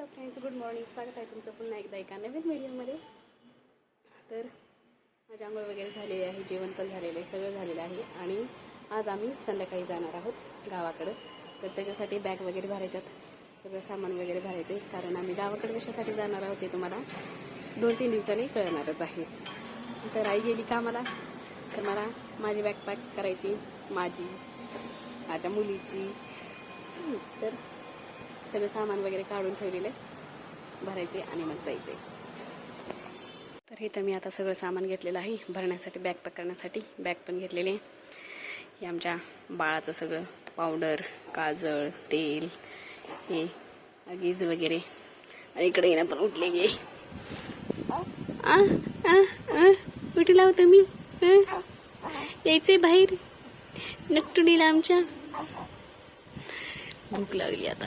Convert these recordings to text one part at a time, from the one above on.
Hello friends good morning स्वागत आहे तुमचं पुन्हा एकदा एका नवीन व्हिडिओमध्ये तर माझी आंघोळ वगैरे झालेली आहे जेवण पण झालेलं आहे सगळं झालेलं आहे. आणि आज आम्ही संध्याकाळी जाणार आहोत गावाकडं. तर त्याच्यासाठी बॅग वगैरे भरायच्यात. सगळं सामान वगैरे भरायचं आहे कारण आम्ही गावाकडे कशासाठी जाणार आहोत ते तुम्हाला दोन तीन दिवसांनी कळणारच आहे. तर आई गेली कामाला. तर मला माझी बॅग पॅक करायची माझी माझ्या मुलीची. तर सगळं सामान वगैरे काढून ठेवलेलं. आहे भरायचे आणि मग जायचे. तर इथं मी आता सगळं सामान घेतलेलं आहे. भरण्यासाठी बॅग पॅक करण्यासाठी बॅग पण घेतलेली आहे. हे आमच्या बाळाचं सगळं पावडर काजळ तेल हे अगीज वगैरे. आणि इकडे येणं पण उठले गे आ, आ, लावतो मी. यायचे बाहेर. नकटुडीला आमच्या. भूक लागली आता.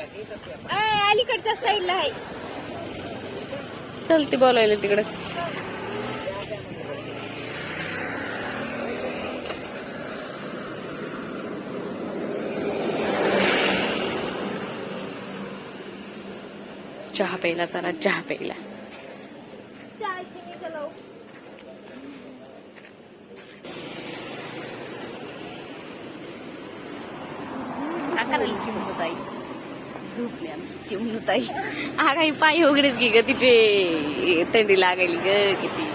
अलीकडच्या साईडला आहे. चल ती बोलायला तिकडं. चहा प्यायला चला चहा प्यायला. चाय पिणे चलो काय करायला चिमणूताई झोपली आमची चिमणूताई. हा काही पाय वगैरेच की ग तिचे थंडी लागायली ग किती.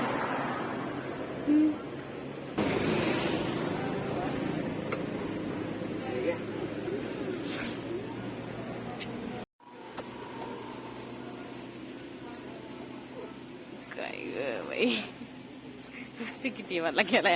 काय ग बाई. किती मला गेलाय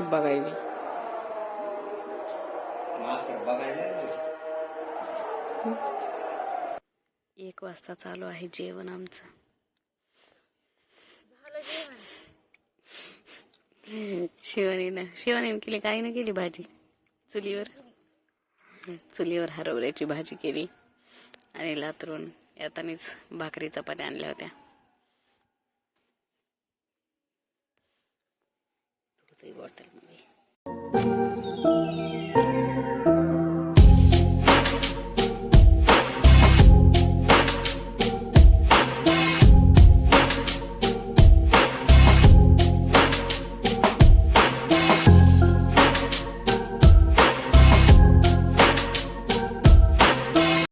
कशी बघायची. एक वाजता चालू आहे जेवण आमचं. शिवानीनं शिवानीनं केली काही ना केली भाजी. चुलीवर. चुलीवर हरवल्याची भाजी केली. आणि लातरून येतानीच भाकरी चपात्या आणल्या होत्या. отримує.